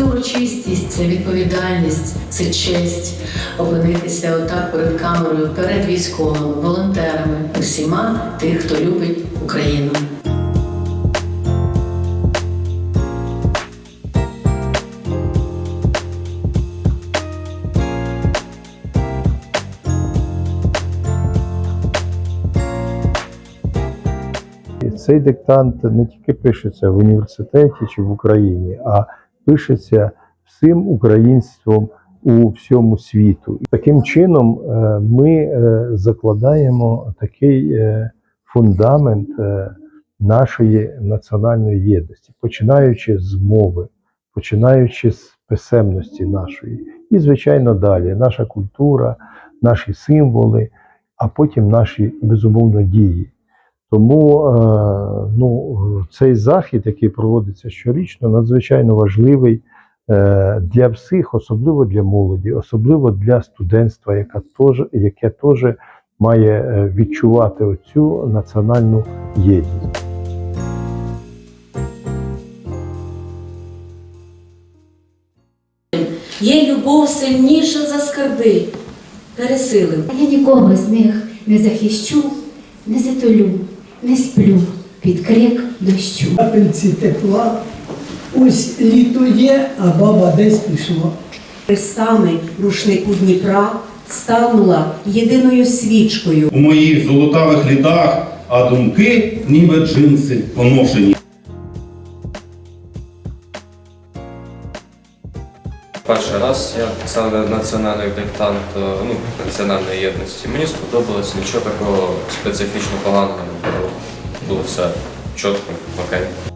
урочистість, це відповідальність, це честь. Опинитися отак перед камерою, перед військовими, волонтерами, усіма тих, хто любить Україну. Цей диктант не тільки пишеться в університеті чи в Україні, а пишеться всім українством у всьому світу. Таким чином е, ми е, закладаємо такий е, фундамент нашої національної єдності, починаючи з мови, починаючи з писемності нашої, і, звичайно, далі наша культура, наші символи, а потім наші безумовно дії. Тому ну, цей захід, який проводиться щорічно, надзвичайно важливий е, для всіх, особливо для молоді, особливо для студентства, яка теж, яке теж має е, відчувати оцю національну єдність. Є любов сильніша за скарби. Пересилив. Я нікого з них не захищу, не затолю, не сплю під крик дощу. капельці тепла. Ось літо є, а баба десь пішла. Хрестами рушнику Дніпра станула єдиною свічкою. у моїх золотавих рядах, а думки, ніби джинси поношені. Перший раз я писав на- національний диктант е, ну, національної єдності. Мені сподобалось, нічого такого специфічно поганого не було. Було все четко, окей.